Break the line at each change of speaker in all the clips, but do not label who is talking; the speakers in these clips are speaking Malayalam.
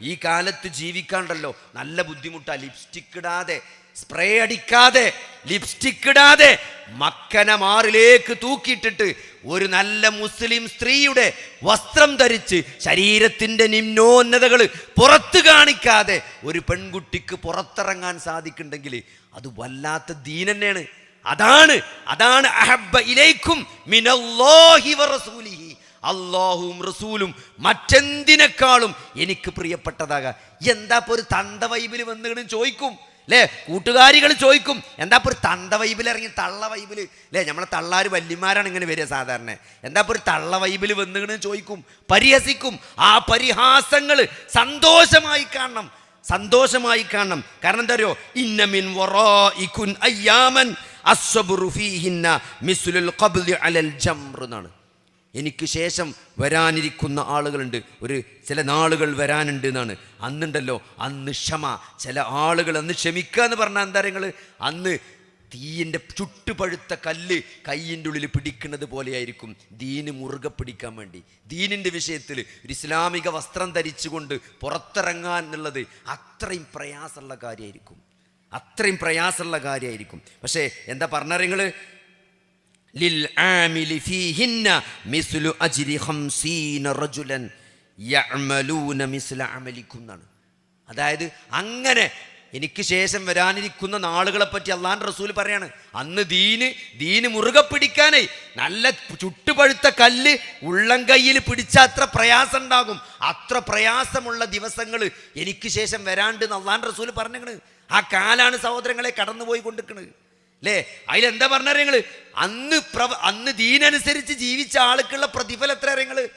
ഈ കാലത്ത് ജീവിക്കാണ്ടല്ലോ. നല്ല ബുദ്ധിമുട്ടാ. ലിപ്സ്റ്റിക് ഇടാതെ സ്പ്രേ അടിക്കാതെ ലിപ്സ്റ്റിക് ഇടാതെ മക്കന മാറിലേക്ക് തൂക്കിയിട്ടിട്ട് ഒരു നല്ല മുസ്ലിം സ്ത്രീയുടെ വസ്ത്രം ധരിച്ച് ശരീരത്തിന്റെ നിമ്നോന്നതകൾ പുറത്ത് കാണിക്കാതെ ഒരു പെൺകുട്ടിക്ക് പുറത്തിറങ്ങാൻ സാധിക്കുന്നുണ്ടെങ്കിൽ അത് വല്ലാത്ത ദീൻ തന്നെയാണ് അതാണ് അതാണ് അഹബ്ബ ഇലൈക്കും മിനല്ലാഹി വറസൂലിഹി അള്ളാഹുവും റസൂലും മറ്റെന്തിനേക്കാളും എനിക്ക് പ്രിയപ്പെട്ടതാകാം. എന്താ ഒരു തണ്ട വൈബിൽ വന്നു ചോദിക്കും അല്ലേ കൂട്ടുകാരികൾ ചോദിക്കും എന്താ ഒരു തണ്ട വൈബിൽ ഇറങ്ങി തള്ള വൈബിൽ അല്ലേ നമ്മളെ തള്ളാര് വല്യമാരാണ് ഇങ്ങനെ വരിക സാധാരണ. എന്താ ഒരു തള്ള വൈബിൽ വന്നു ചോദിക്കും പരിഹസിക്കും. ആ പരിഹാസങ്ങൾ സന്തോഷമായി കാണണം സന്തോഷമായി കാണണം. കാരണം എന്താ അറിയോ? ഇന്നമിൻ വറോ വറാഇകുൻ അയ്യാമൻ അസ്സബ്റു ഫീഹിന്ന മിസ്ലുൽ ഖബ്ലി അലൽ ജംറു എന്നാണ്. എനിക്ക് ശേഷം വരാനിരിക്കുന്ന ആളുകളുണ്ട്. ഒരു ചില നാളുകൾ വരാനുണ്ട് എന്നാണ്. അന്നുണ്ടല്ലോ അന്ന് ക്ഷമ. ചില ആളുകൾ അന്ന് ക്ഷമിക്കുക എന്ന് പറഞ്ഞാൽ എന്താ നിങ്ങൾ അന്ന് തീയിന്റെ ചുട്ടുപഴുത്ത കല്ല് കയ്യിന്റെ ഉള്ളിൽ പിടിക്കുന്നത് പോലെയായിരിക്കും ദീന് മുറുകെ പിടിക്കാൻ വേണ്ടി. ദീനിന്റെ വിഷയത്തിൽ ഒരു ഇസ്ലാമിക വസ്ത്രം ധരിച്ചുകൊണ്ട് പുറത്തിറങ്ങാൻ എന്നുള്ളത് അത്രയും പ്രയാസമുള്ള കാര്യമായിരിക്കും. അത്രയും പ്രയാസമുള്ള കാര്യമായിരിക്കും. പക്ഷേ എന്താ പറഞ്ഞ നിങ്ങൾ للعامل فيهن مثل أجر خمسين رجلا يعملون مثل عملكم എന്നാണ് അതായത് അങ്ങനെ എനിക്ക് ശേഷം വരാനിരിക്കുന്ന നാളുകളെ പറ്റി അള്ളാൻ റസൂൽ പറയാണ് അന്ന് ദീന് ദീന് മുറുകെ പിടിക്കാനേ നല്ല ചുട്ടുപഴുത്ത കല്ല് ഉള്ളം കയ്യിൽ പിടിച്ച അത്ര പ്രയാസം ഉണ്ടാകും അത്ര പ്രയാസമുള്ള ദിവസങ്ങൾ എനിക്ക് ശേഷം വരാണ്ട് അള്ളാൻ റസൂൽ പറഞ്ഞത് ആ കാലാണ് സഹോദരങ്ങളെ കടന്നുപോയി കൊണ്ടിരിക്കുന്നത് അല്ലേ അതിലെന്താ പറഞ്ഞ നിങ്ങൾ അന്ന് പ്രവ അന്ന് ദീനനുസരിച്ച് ജീവിച്ച ആൾക്കുള്ള പ്രതിഫലം എത്ര നിങ്ങൾ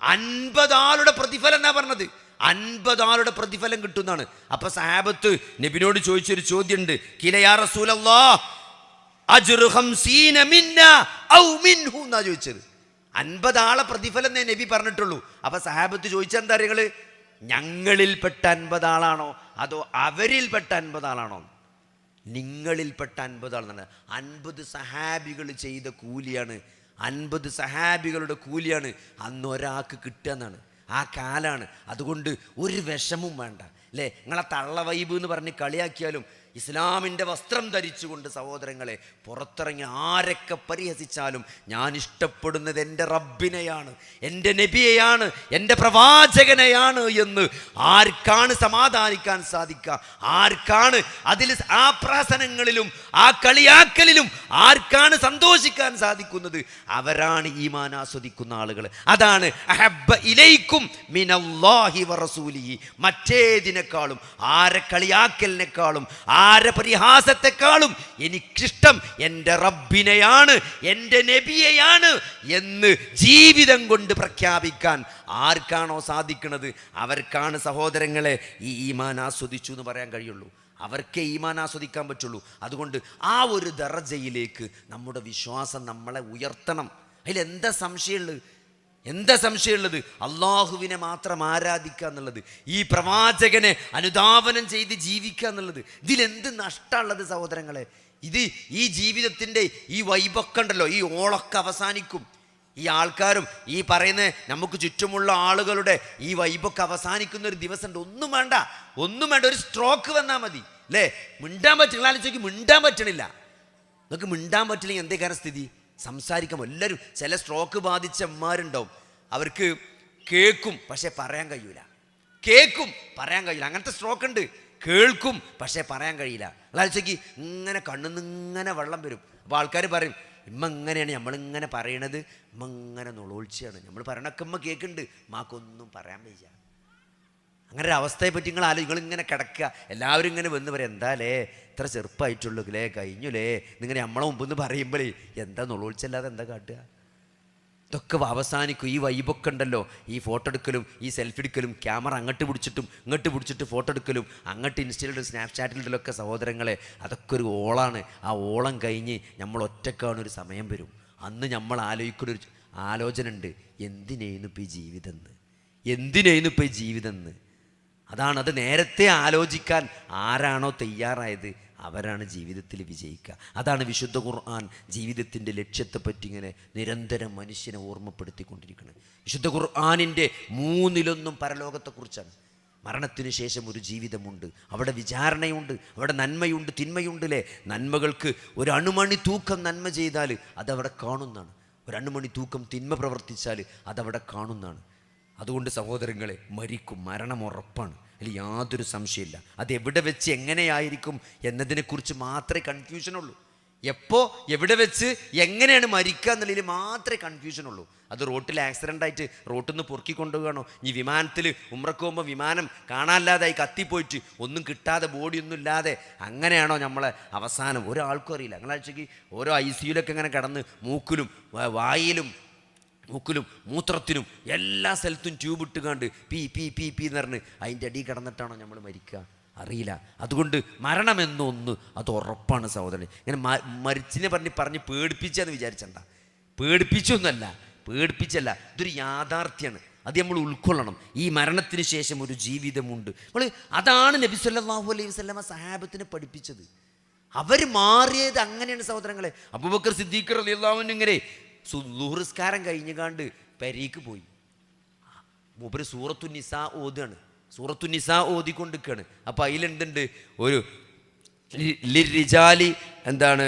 അൻപത് ആളുടെ പ്രതിഫലം എന്നാ പറഞ്ഞത്? അൻപത് ആളുടെ പ്രതിഫലം കിട്ടുന്നതാണ് അപ്പൊ സാബത്ത് നബിനോട് ചോദിച്ചൊരു ചോദ്യമുണ്ട് കിലയാ റസൂലല്ലാ എന്നാ ചോദിച്ചത്. അൻപത് ആളെ പ്രതിഫലം നബി പറഞ്ഞിട്ടുള്ളൂ. അപ്പൊ സാഹബത്ത് സഹാബത്ത് നിങ്ങൾ ഞങ്ങളിൽ ഞങ്ങളിൽപ്പെട്ട അൻപത് ആളാണോ അതോ അവരിൽപ്പെട്ട അൻപത് ആളാണോ നിങ്ങളിൽപ്പെട്ട അൻപത് ആളെന്നാണ് അൻപത് സഹാബികൾ ചെയ്ത കൂലിയാണ്. അൻപത് സഹാബികളുടെ കൂലിയാണ് അന്ന് ഒരാൾക്ക് കിട്ടുക എന്നാണ് ആ കാലാണ്. അതുകൊണ്ട് ഒരു വിഷമവും വേണ്ട. അല്ലേ? നിങ്ങളെ തള്ള വൈബ് എന്ന് പറഞ്ഞ് കളിയാക്കിയാലും ഇസ്ലാമിന്റെ വസ്ത്രം ധരിച്ചുകൊണ്ട് സഹോദരങ്ങളെ പുറത്തിറങ്ങി ആരൊക്കെ പരിഹസിച്ചാലും ഞാൻ ഇഷ്ടപ്പെടുന്നത് എന്റെ റബ്ബിനെയാണ് എന്റെ നബിയെയാണ് എന്റെ പ്രവാചകനെയാണ് എന്ന് ആർക്കാണ് സമാധാനിക്കാൻ സാധിക്കുക? ആർക്കാണ് അതിൽ ആ പ്രാസനങ്ങളിലും ആ കളിയാക്കലിലും ആർക്കാണ് സന്തോഷിക്കാൻ സാധിക്കുന്നത്? അവരാണ് ഈമാൻ ആസ്വദിക്കുന്ന ആളുകൾ. അതാണ് അഹബ്ബ ഇലൈക്കും മിനല്ലാഹി വറസൂലിഹി. മറ്റേതിനേക്കാളും ആരെ കളിയാക്കലിനേക്കാളും ആരെ പരിഹാസത്തെക്കാളും എനിക്കിഷ്ടം എന്റെ റബ്ബിനെയാണ് എന്റെ നബിയെയാണ് എന്ന് ജീവിതം കൊണ്ട് പ്രഖ്യാപിക്കാൻ ആർക്കാണോ സാധിക്കുന്നത്? അവർക്കാണ് സഹോദരങ്ങളെ ഈ ഈമാൻ ആസ്വദിച്ചു എന്ന് പറയാൻ കഴിയുള്ളൂ. അവർക്കേ ഈമാൻ ആസ്വദിക്കാൻ പറ്റുള്ളൂ. അതുകൊണ്ട് ആ ഒരു ദർജയിലേക്ക് നമ്മുടെ വിശ്വാസം നമ്മളെ ഉയർത്തണം. അതിലെന്താ സംശയമുള്ളത്? എന്താ സംശയമുള്ളത്? അള്ളാഹുവിനെ മാത്രം ആരാധിക്കുക എന്നുള്ളത് ഈ പ്രവാചകനെ അനുധാവനം ചെയ്ത് ജീവിക്കുക എന്നുള്ളത് ഇതിലെന്ത് നഷ്ടമുള്ളത് സഹോദരങ്ങളെ? ഇത് ഈ ജീവിതത്തിന്റെ ഈ വൈബൊക്കെ ഉണ്ടല്ലോ ഈ ഓളൊക്കെ അവസാനിക്കും. ഈ ആൾക്കാരും ഈ പറയുന്ന നമുക്ക് ചുറ്റുമുള്ള ആളുകളുടെ ഈ വൈബൊക്കെ അവസാനിക്കുന്ന ഒരു ദിവസമുണ്ട്. ഒന്നും വേണ്ട ഒന്നും വേണ്ട ഒരു സ്ട്രോക്ക് വന്നാൽ മതി അല്ലേ? മിണ്ടാൻ പറ്റില്ല ആലോചിച്ചു മിണ്ടാൻ പറ്റണില്ല. നമുക്ക് മിണ്ടാൻ പറ്റില്ലെങ്കിൽ എന്തേ സ്ഥിതി? സംസാരിക്കാൻ എല്ലാവരും ചില സ്ട്രോക്ക് ബാധിച്ച അമ്മമാരുണ്ടാവും അവർക്ക് കേൾക്കും പക്ഷേ പറയാൻ കഴിയൂല. കേൾക്കും പറയാൻ കഴിയില്ല അങ്ങനത്തെ സ്ട്രോക്ക് ഉണ്ട്. കേൾക്കും പക്ഷേ പറയാൻ കഴിയില്ല. ആലോചിക്ക് ഇങ്ങനെ കണ്ണു ഇങ്ങനെ വെള്ളം വരും. അപ്പോൾ ആൾക്കാർ പറയും ഇമ്മ ഇങ്ങനെയാണ് നമ്മളിങ്ങനെ പറയണത്. ഇമ്മ ഇങ്ങനെ നുളോഴ്ചയാണ് നമ്മൾ പറയണൊക്കെ ഇമ്മ കേൾക്കുന്നുണ്ട്. മാക്കൊന്നും പറയാൻ വയ്യ. അങ്ങനെ ഒരു അവസ്ഥയെ പറ്റി നിങ്ങൾ ആലോചിക്കും നിങ്ങൾ ഇങ്ങനെ കിടക്കുക. എല്ലാവരും ഇങ്ങനെ വന്ന് പറയും എന്താലേ ഇത്ര ചെറുപ്പമായിട്ടുള്ളൂ ലേ കഴിഞ്ഞുലേ. നിങ്ങനെ നമ്മളെ മുമ്പെന്ന് പറയുമ്പോഴേ എന്താ നുളോളിച്ചല്ലാതെ എന്താ കാട്ടുക? ഇതൊക്കെ അവസാനിക്കും. ഈ വൈബൊക്കെ ഉണ്ടല്ലോ. ഈ ഫോട്ടോ എടുക്കലും ഈ സെൽഫി എടുക്കലും ക്യാമറ അങ്ങോട്ട് പിടിച്ചിട്ടും ഇങ്ങോട്ട് പിടിച്ചിട്ട് ഫോട്ടോ എടുക്കലും അങ്ങോട്ട് ഇൻസ്റ്റയിലും സ്നാപ്ചാറ്റിലൊക്കെ സഹോദരങ്ങളെ. അതൊക്കെ ഒരു ഓളാണ്. ആ ഓളം കഴിഞ്ഞ് നമ്മൾ ഒറ്റക്കാണ് ഒരു സമയം വരും. അന്ന് നമ്മൾ ആലോചിക്കുന്ന ഒരു ആലോചന ഉണ്ട് എന്തിനേന്നു ഇപ്പോൾ ഈ ജീവിതം എന്ന് എന്തിനേന്നു ഇപ്പോൾ ഈ ജീവിതം എന്ന് അതാണ് അത് നേരത്തെ ആലോചിക്കാൻ ആരാണോ തയ്യാറായത് അവരാണ് ജീവിതത്തിൽ വിജയിക്കുക. അതാണ് വിശുദ്ധ ഖുർആൻ ജീവിതത്തിന്റെ ലക്ഷ്യത്തെപ്പറ്റി ഇങ്ങനെ നിരന്തരം മനുഷ്യനെ ഓർമ്മപ്പെടുത്തിക്കൊണ്ടിരിക്കുന്നത്. വിശുദ്ധ ഖുർആാനിന്റെ മൂന്നിലൊന്നും പരലോകത്തെക്കുറിച്ചാണ്. മരണത്തിന് ശേഷം ഒരു ജീവിതമുണ്ട്. അവിടെ വിചാരണയുണ്ട് അവിടെ നന്മയുണ്ട് തിന്മയുണ്ടല്ലേ? നന്മകൾക്ക് ഒരു അണുമണി തൂക്കം നന്മ ചെയ്താൽ അതവിടെ കാണുന്നതാണ്. ഒരു അണുമണി തൂക്കം തിന്മ പ്രവർത്തിച്ചാൽ അതവിടെ കാണുന്നതാണ്. അതുകൊണ്ട് സഹോദരങ്ങളെ മരിക്കും മരണം ഉറപ്പാണ്. അതിൽ യാതൊരു സംശയമില്ല അത് എവിടെ വെച്ച് എങ്ങനെയായിരിക്കും എന്നതിനെക്കുറിച്ച് മാത്രമേ കൺഫ്യൂഷനുള്ളൂ എപ്പോൾ എവിടെ വെച്ച് എങ്ങനെയാണ് മരിക്കുക എന്നുള്ളതിൽ മാത്രമേ കൺഫ്യൂഷൻ ഉള്ളൂ. അത് റോട്ടിൽ ആക്സിഡന്റ് ആയിട്ട് റോട്ടിൽ നിന്ന് പൊറുക്കി കൊണ്ടുപോകണോ ഈ വിമാനത്തിൽ ഉമ്രക്ക് പോകുമ്പോൾ വിമാനം കാണാനില്ലാതായി കത്തിപ്പോയിട്ട് ഒന്നും കിട്ടാതെ ബോഡിയൊന്നും ഇല്ലാതെ അങ്ങനെയാണോ നമ്മളെ അവസാനം? ഒരാൾക്കും അറിയില്ല. ഞങ്ങളാഴ്ചക്ക് ഓരോ ഐ സിയിലൊക്കെ ഇങ്ങനെ കിടന്ന് മൂക്കിലും വായിലും മൂക്കിലും മൂത്രത്തിനും എല്ലാ സ്ഥലത്തും ട്യൂബ് ഇട്ടുകാണ്ട് പി പി പി പി എന്ന് പറഞ്ഞ് അതിന്റെ അടി കിടന്നിട്ടാണോ നമ്മൾ മരിക്കുക? അറിയില്ല. അതുകൊണ്ട് മരണമെന്നൊന്ന് അത് ഉറപ്പാണ് സഹോദരൻ. ഇങ്ങനെ മരിച്ചിനെ പറഞ്ഞ് പറഞ്ഞ് പേടിപ്പിച്ചെന്ന് വിചാരിച്ചണ്ട. പേടിപ്പിച്ചൊന്നുമല്ല പേടിപ്പിച്ചല്ല. ഇതൊരു യാഥാർത്ഥ്യമാണ് അത് നമ്മൾ ഉൾക്കൊള്ളണം. ഈ മരണത്തിന് ശേഷം ഒരു ജീവിതമുണ്ട്. നമ്മൾ അതാണ് നബി സല്ലാഹു അലൈഹി വസല്ലമ സഹാബത്തിനെ പഠിപ്പിച്ചത്. അവർ മാറിയത് അങ്ങനെയാണ് സഹോദരങ്ങളെ. അബൂബക്കർ സിദ്ദീഖ് റളിയല്ലാഹു ഇങ്ങനെ സുഹൃസ്കാരം കഴിഞ്ഞുകാണ്ട് പെരീക്ക് പോയി. മൂപ്പര് സൂറത്തു നിസ ഓതാണ് സൂറത്തു നിസ ഓതിക്കൊണ്ടിരിക്കുകയാണ്. അപ്പോൾ അതിലെന്തുണ്ട്? ഒരു ലിരിജാലി എന്താണ്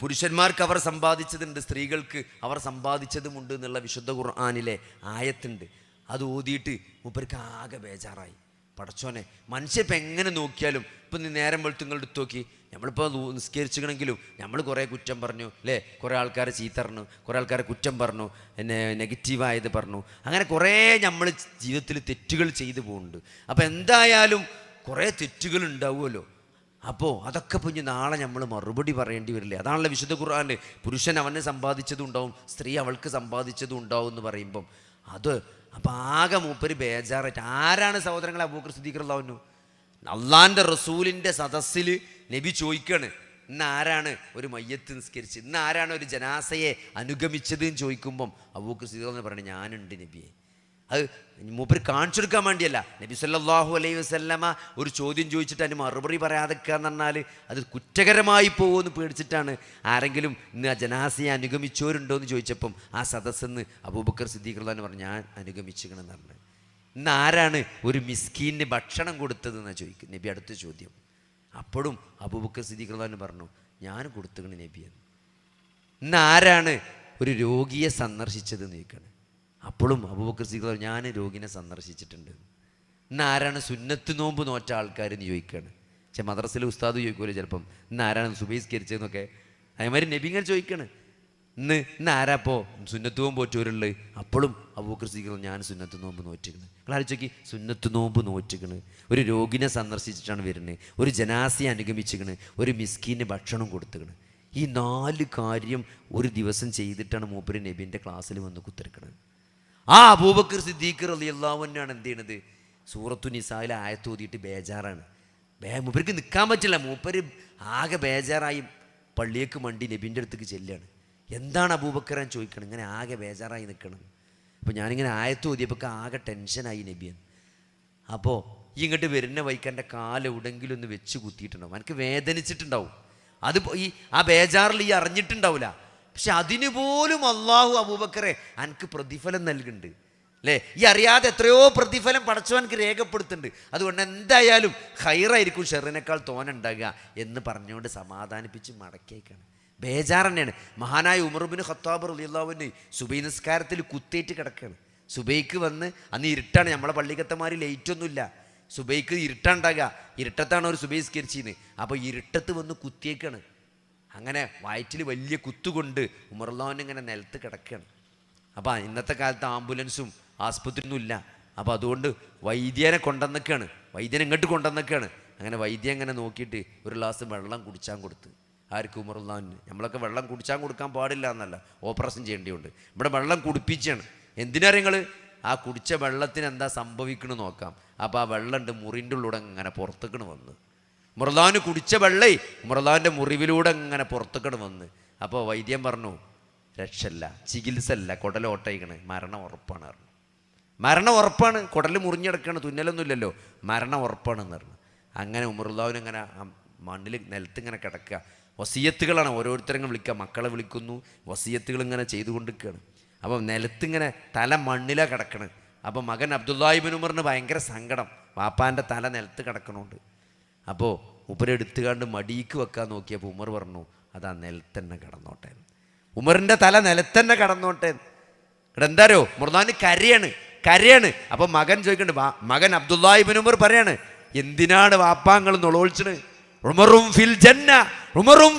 പുരുഷന്മാർക്ക് അവർ സമ്പാദിച്ചതുണ്ട് സ്ത്രീകൾക്ക് അവർ സമ്പാദിച്ചതുമുണ്ട് എന്നുള്ള വിശുദ്ധ ഖുർആാനിലെ ആയത്തുണ്ട്. അത് ഓതിയിട്ട് മൂപ്പർക്ക് ആകെ ബേജാറായി. പടച്ചോനെ മനുഷ്യപ്പം എങ്ങനെ നോക്കിയാലും ഇപ്പം നീ നേരം വെളുത്ത് നിങ്ങൾ എടുത്ത് നോക്കി നമ്മളിപ്പോൾ നിസ്കരിച്ചിക്കണമെങ്കിലും നമ്മൾ കുറേ കുറ്റം പറഞ്ഞു അല്ലേ? കുറേ ആൾക്കാരെ ചീത്തറിഞ്ഞു കുറേ ആൾക്കാരെ കുറ്റം പറഞ്ഞു എന്നെ നെഗറ്റീവായത് പറഞ്ഞു. അങ്ങനെ കുറേ നമ്മൾ ജീവിതത്തിൽ തെറ്റുകൾ ചെയ്തു പോകുന്നുണ്ട് അപ്പോൾ എന്തായാലും കുറേ തെറ്റുകൾ ഉണ്ടാവുമല്ലോ. അപ്പോൾ അതൊക്കെ പിന്നെ നാളെ നമ്മൾ മറുപടി പറയേണ്ടി വരില്ലേ? അതാണല്ലോ വിശുദ്ധ ഖുർആാനിൽ പുരുഷൻ അവനെ സമ്പാദിച്ചതും ഉണ്ടാവും സ്ത്രീ അവൾക്ക് സമ്പാദിച്ചതും ഉണ്ടാവും എന്ന് പറയുമ്പം. അത് അപ്പം ആകെ മൂപ്പര് ബേജാറായിട്ട്. ആരാണ് സഹോദരങ്ങളെ അബൂക്കർ സിദ്ദീഖറുള്ളവനു അള്ളാന്റെ റസൂലിന്റെ സദസ്സിൽ നബി ചോദിക്കാണ് ഇന്ന് ആരാണ് ഒരു മയ്യത്ത് നിസ്കരിച്ച് ഇന്ന് ആരാണ് ഒരു ജനാസയെ അനുഗമിച്ചത് എന്ന് ചോദിക്കുമ്പം അബൂക്ക് സീതെന്ന് പറഞ്ഞു ഞാനുണ്ട് നബിയെ. അത് മൂപ്പർ കാണിച്ചു കൊടുക്കാൻ വേണ്ടിയല്ല. നബി സല്ലാഹു അലൈഹി വസല്ലമ ഒരു ചോദ്യം ചോദിച്ചിട്ട് അതിന് മറുപടി പറയാതെക്കുക എന്ന് പറഞ്ഞാൽ അത് കുറ്റകരമായി പോകുമെന്ന് പേടിച്ചിട്ടാണ് ആരെങ്കിലും ഇന്ന് ആ ജനാസയെ അനുഗമിച്ചവരുണ്ടോ എന്ന് ചോദിച്ചപ്പം ആ സദസ്സെന്ന് അബൂബക്കർ സിദ്ദീഖുള്ളാന്ന് പറഞ്ഞു ഞാൻ അനുഗമിച്ചിക്കണമെന്ന് പറഞ്ഞു. ആരാണ് ഒരു മിസ്കീന് ഭക്ഷണം കൊടുത്തതെന്ന് ചോദിക്കും നബി അടുത്ത ചോദ്യം. അപ്പോഴും അബൂബക്കർ സിദ്ദീഖുള്ളാന്ന് പറഞ്ഞു ഞാൻ കൊടുത്തുകണ് നബി എന്ന് ഇന്ന് ആരാണ് ഒരു രോഗിയെ സന്ദർശിച്ചത് എന്ന് ചോദിക്കണം അപ്പോഴും അബൂബക്കർ സിദ്ദീഖ് ഞാൻ രോഗിനെ സന്ദർശിച്ചിട്ടുണ്ട്. ഇന്ന് ആരാണ് സുന്നത്ത് നോമ്പ് നോറ്റ ആൾക്കാർ എന്ന് ചോദിക്കുകയാണ്. പക്ഷെ മദ്രസിലെ ഉസ്താദ് ചോദിക്കുമല്ലോ ചിലപ്പം ഇന്ന് ആരാണ് സുബൈസ്കരിച്ചതെന്നൊക്കെ അതേമാതിരി നബിങ്ങൾ ചോദിക്കാണ് ഇന്ന് ഇന്ന് ആരാപ്പോ സുന്നത്ത് നോമ്പ് ഒറ്റവരുള്ളത് അപ്പോഴും അബൂബക്കർ സിദ്ദീഖ് ഞാൻ സുന്നത്ത് നോമ്പ് നോറ്റിക്കണ്. നിങ്ങൾ ആലോചിച്ചേക്ക് സുന്നത്ത് നോമ്പ് നോറ്റിക്കണ്. ഒരു രോഗിനെ സന്ദർശിച്ചിട്ടാണ് വരുന്നത്. ഒരു ജനാസിയെ അനുഗമിച്ചിക്കണ്. ഒരു മിസ്കീന് ഭക്ഷണം കൊടുത്തുക്കണ്. ഈ നാല് കാര്യം ഒരു ദിവസം ചെയ്തിട്ടാണ് മൂപ്പര് നബീന്റെ ക്ലാസ്സിൽ വന്ന് കുത്തിരിക്കണത്. ആ അബൂബക്കർ സിദ്ദീഖർ അലി അള്ളാഹുവിനാണ് എന്ത് ചെയ്യണത്? സൂറത്തു നിസായിലെ ആയത്തോതിയിട്ട് ബേജാറാണ്. ബേ മൂപ്പർക്ക് നിൽക്കാൻ പറ്റില്ല. മൂപ്പര് ആകെ ബേജാറായി പള്ളിയേക്ക് മണ്ടി നബീന്റെ അടുത്തേക്ക് ചെല്ലുകയാണ് എന്താണ് അബൂബക്കറാൻ ചോദിക്കണം? ഇങ്ങനെ ആകെ ബേജാറായി നിൽക്കണം. അപ്പോൾ ഞാനിങ്ങനെ ആയത്ത് ഓതിയപ്പോൾ ആകെ ടെൻഷനായി നബിയൻ. അപ്പോൾ ഈ ഇങ്ങോട്ട് വരുന്ന വൈക്ക് എന്റെ കാൽ എവിടെങ്കിലും ഒന്ന് വെച്ച് കുത്തിയിട്ടുണ്ടാവും. എനിക്ക് വേദനിച്ചിട്ടുണ്ടാവും. അത് ഈ ആ ബേജാറിൽ ഈ അറിഞ്ഞിട്ടുണ്ടാവില്ല പക്ഷെ അതിന് പോലും അള്ളാഹു അബൂബക്കറെ എനിക്ക് പ്രതിഫലം നൽകുന്നുണ്ട് അല്ലേ ഈ അറിയാതെ എത്രയോ പ്രതിഫലം പടച്ചവനക്ക് രേഖപ്പെടുത്തുന്നുണ്ട്. അതുകൊണ്ട് എന്തായാലും ഹൈറായിരിക്കും ഷെറിനേക്കാൾ തോനുണ്ടാകുക എന്ന് പറഞ്ഞുകൊണ്ട് സമാധാനിപ്പിച്ച് മടക്കിയേക്കാണ്. ബേജാർ തന്നെയാണ് മഹാനായ ഉമർബിന് ഖത്താബ് റലിയുള്ളവന് സുബൈ നിസ്കാരത്തിൽ കുത്തേറ്റ് കിടക്കുകയാണ് സുബൈക്ക് വന്ന് അന്ന് ഇരുട്ടാണ്. നമ്മളെ പള്ളിക്കത്തമാര് ലൈറ്റൊന്നുമില്ല സുബൈക്ക് ഇരുട്ടുണ്ടാകുക ഇരുട്ടത്താണ് ഒരു സുബൈ സ്കരിച്ചിന്ന് അപ്പോൾ ഇരുട്ടത്ത് വന്ന് കുത്തിയേക്കാണ്. അങ്ങനെ വയറ്റിൽ വലിയ കുത്തുകൊണ്ട് ഉമർലാവൻ ഇങ്ങനെ നിലത്ത് കിടക്കുകയാണ് അപ്പോൾ ഇന്നത്തെ കാലത്ത് ആംബുലൻസും ആസ്പത്രിയൊന്നും ഇല്ല. അപ്പോൾ അതുകൊണ്ട് വൈദ്യനെ കൊണ്ടുവന്നൊക്കെയാണ് വൈദ്യനെ ഇങ്ങോട്ട് കൊണ്ടുവന്നൊക്കെയാണ് അങ്ങനെ വൈദ്യം ഇങ്ങനെ നോക്കിയിട്ട് ഒരു ഗ്ലാസ് വെള്ളം കുടിച്ചാൻ കൊടുത്ത്. ആർക്ക് ഉമറുള്ളാവിന് നമ്മളൊക്കെ വെള്ളം കുടിച്ചാൽ കൊടുക്കാൻ പാടില്ല എന്നല്ല. ഓപ്പറേഷൻ ചെയ്യേണ്ടിയുണ്ട് ഇവിടെ വെള്ളം കുടിപ്പിച്ചാണ്. എന്തിനാ നിങ്ങൾ ആ കുടിച്ച വെള്ളത്തിന് എന്താ സംഭവിക്കണു നോക്കാം. അപ്പോൾ ആ വെള്ളമുണ്ട് മുറിന്റെ ഉള്ളിലൂടെ ഇങ്ങനെ പുറത്തേക്കണ് വന്ന്. മുറലാവിന് കുടിച്ച വെള്ളേ മുറലാവിന്റെ മുറിവിലൂടെ ഇങ്ങനെ പുറത്തേക്കണ് വന്ന്. അപ്പോൾ വൈദ്യം പറഞ്ഞു രക്ഷല്ല ചികിത്സ അല്ല കുടലോട്ടയിക്കണ് മരണം ഉറപ്പാണ് പറഞ്ഞു. മരണം ഉറപ്പാണ്. കുടൽ മുറിഞ്ഞെടുക്കാണ്. തുന്നലൊന്നുമില്ലല്ലോ മരണം ഉറപ്പാണെന്ന് പറഞ്ഞു. അങ്ങനെ ഉമറുല്ലാവിന് ഇങ്ങനെ മണ്ണിൽ നിലത്ത് ഇങ്ങനെ കിടക്കുക. വസീയത്തുകളാണ് ഓരോരുത്തരും വിളിക്കുക. മക്കളെ വിളിക്കുന്നു. വസീയത്തുകൾ ഇങ്ങനെ ചെയ്തുകൊണ്ടിരിക്കുകയാണ്. അപ്പം നിലത്തിങ്ങനെ തല മണ്ണിലാണ് കിടക്കണ്. അപ്പോൾ മകൻ അബ്ദുല്ലാഹിബിൻ ഉമറിന് ഭയങ്കര സങ്കടം. വാപ്പാന്റെ തല നിലത്ത് കിടക്കണുണ്ട്. അപ്പോൾ ഉപ്പര എടുത്തുകാണ്ട് മടിക്ക് വെക്കാൻ നോക്കിയപ്പോൾ ഉമർ പറഞ്ഞു അതാ നിലത്തന്നെ കിടന്നോട്ടെ. ഉമറിന്റെ തല നിലത്തന്നെ കിടന്നോട്ടെ. എന്താരോ മുർദാന് കരയാണ്. കരയാണ്. അപ്പോൾ മകൻ ചോദിക്കണ്ട് മകൻ അബ്ദുല്ലാഹിബിൻ ഉമർ പറയാണ് എന്തിനാണ് വാപ്പാങ്ങൾ നുളോളിച്ചത്? ഉമറും ഫിൽ ജന്ന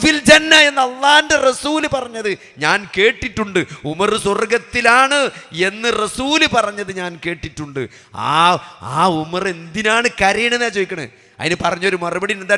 ഫിൽ ജന്ന എന്ന് അള്ളാന്റെ റസൂൽ പറഞ്ഞത് ഞാൻ കേട്ടിട്ടുണ്ട്. ഉമർ സ്വർഗത്തിലാണ് എന്ന് റസൂൽ പറഞ്ഞത് ഞാൻ കേട്ടിട്ടുണ്ട്. ആ ആ ഉമർ എന്തിനാണ് കരയണെന്നാ ചോദിക്കണേ? അതിന് പറഞ്ഞൊരു മറുപടി എന്താ